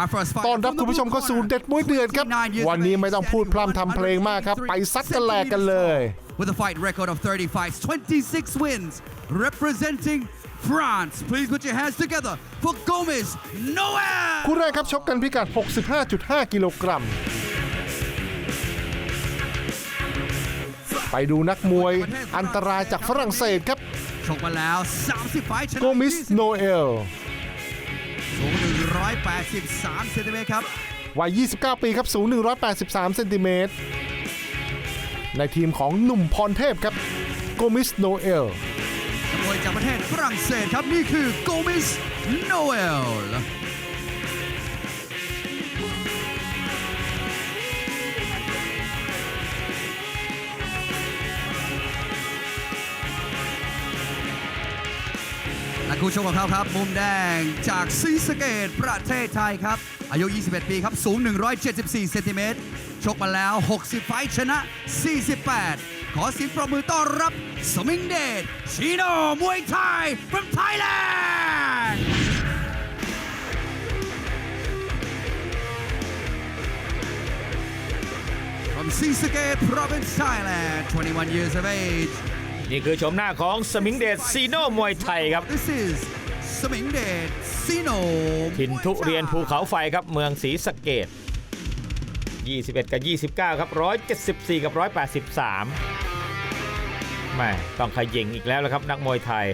Our first fight ต้อนรับ from the คุณผู้ชม blue เข้าสู่ corner, เด็ดมวยเดือดครับ29 years วัน of นี้ age, ไม่ต้องพูด standing พร่ำทำเพลงมากครับ ไปซัดกันแหลกกันเลย With a fight record of 30 fights, 26 wins, representing France. Please put your hands together for Gomez Noel. คู่แรกครับชกกันพิกัด 65.5 กิโลกรัม ไปดูนักมวยอันตรายจากฝรั่งเศสครับชกมาแล้ว 30 ไฟท์ชนะโกมิสโนเอล สูง 183เซนติเมตรครับ วัย 29 ปีครับ สูง 183 เซนติเมตร ในทีมของหนุ่มพรเทพครับ โกมิสโนเอลนักมวยจากประเทศฝรั่งเศสครับ นี่คือโกมิสโนเอล และคู่ชกของเขาครับมุมแดงจากซีสเกตประเทศไทยครับ อายุ 21 ปีครับสูง 174 เซนติเมตรชกมาแล้ว 60 ไฟชนะ 48 ขอเสียงปรบมือต้อนรับสมิงเดชชิโนมวยไทย from Thailand from Sisake Province, Thailand 21 years of age นี่คือชมหน้าของสมิงเดชซีโนมวยไทยครับ This is สมิงเดชซีโนถิ่นทุเรียนภูเขาไฟครับเมืองศรีสะเกด21 กับ 29 ครับ 174 กับ 183แม่ต้องขย่งอีกแล้วละครับ นักมวยไทย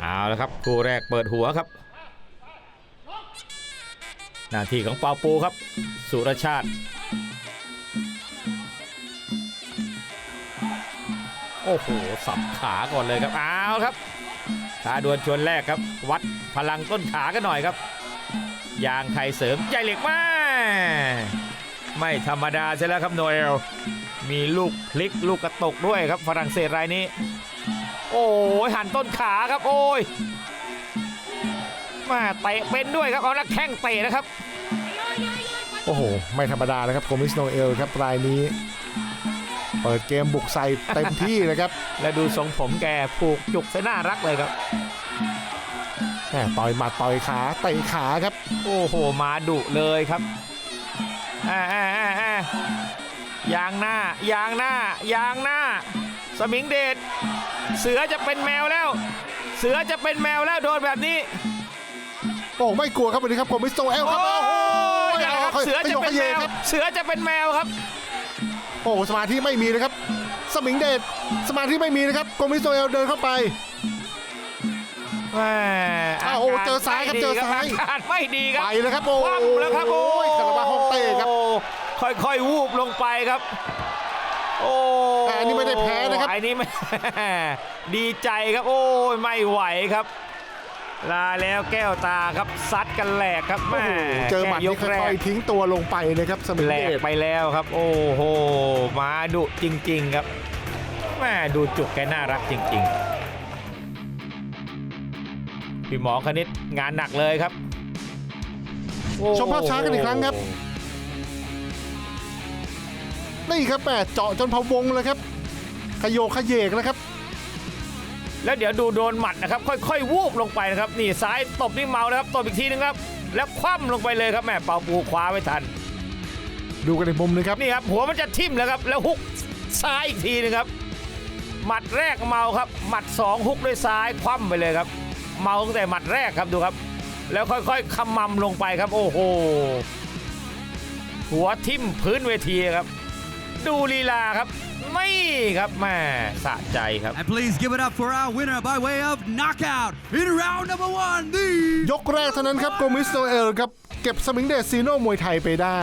เอาละครับคู่แรกเปิดหัวครับ หน้าที่ของเปาปูครับ สุรชาติ โอ้โห สับขาก่อนเลยครับเอาครับขาดวลชวนแรกครับ วัดพลังต้นขากันหน่อยครับ ยางไทยเสริมใหญ่เหล็กมากไม่ธรรมดาใช่แล้วครับโนเอลมีลูกพลิกลูกกระตกด้วยครับฝรั่งเศสรายนี้ โอ้ยหันต้นขาครับ โอ้ย มาเตะเป็นด้วยครับเอานักแข้งเตะนะครับ โอ้โห ไม่ธรรมดานะครับโกมิสโนเอลครับรายนี้ เปิดเกมบุกใส่เต็มที่เลยครับ และดูทรงผมแกผูกจุกใส่น่ารักเลยครับแหม่ต่อยหมัดต่อยขาเตะขาครับ โอ้โห มาดุเลยครับอ่าอ่าอ่าอ่ายางหน้ายางหน้ายางหน้า สมิงเดชเสือจะเป็นแมวแล้ว เสือจะเป็นแมวแล้วโดนแบบนี้ โอ้ไม่กลัวครับวันนี้ครับโกมิสโนเอลครับโอ้โอ้โหยนะครับาเสือจะเป็นแมวครับเสือจะเป็นแมวครับ โอ้โหสมาธิไม่มีนะครับ สมิงเดชสมาธิไม่มีนะครับโกมิสโนเอลเดินเข้าไปแหม่อ้าวโอ้เจอซ้ายครับเจอซ้ายอาการไม่ดีครับไปเลยครับโอ้คว่ำแล้วครับโอ้ยคาราบาฮ่องเต้ครับค่อยๆวูบลงไปครับโอ้แต่อันนี้ไม่ได้แพ้นะครับอันนี้ไม่ดีใจครับ โอ้ยไม่ไหวครับ ลาแล้วแก้วตาครับซัดกันแหลกครับโอ้แม่โหเจอหมัดแค่ยนี่กแรค่อกยๆทิ้งตัวลงไปนะครับสมิงแหลเดกชไปแล้วครับ โอ้โหมาดุจริง ๆ ครับแม่ดูจุกแกน่ารักจริง ๆ พี่หมอคณิตงานหนักเลยครับโอ้ชมภาพช้ากันอีกครั้งครับนี่ครับแม่เจาะจนพะวงเลยครับขยโยกขยเยกนะครับ แล้วเดี๋ยวดูโดนหมัดนะครับค่อยๆ วูบลงไปนะครับนี่ซ้ายตบนี่เมาแล้วครับตบอีกทีนึงครับแล้วคว่ำลงไปเลยครับแม่เป่าปูคว้าไว้ทัน ดูกันในมุมหนึงครับ นี่ครับหัวมันจะทิ่มแล้วครับแล้วฮุกซ้ายอีกทีนึงครับ หมัดแรกเมาครับ หมัดสองฮุกด้วยซ้ายคว่ำไปเลยครับ เมาตั้งแต่หมัดแรกครับดูครับ แล้วค่อยๆขมำลงไปครับ โอ้โห หัวทิ่มพื้นเวทีครับ ดูลีลาครับ ไม่ครับแม่สะใจครับ And please give it up for our winner by way of knockout in round number one, the ยกแรกเท่านั้นครับโกมิสโนเอลครับ เก็บสมิงเดชซีโนมวยไทยไปได้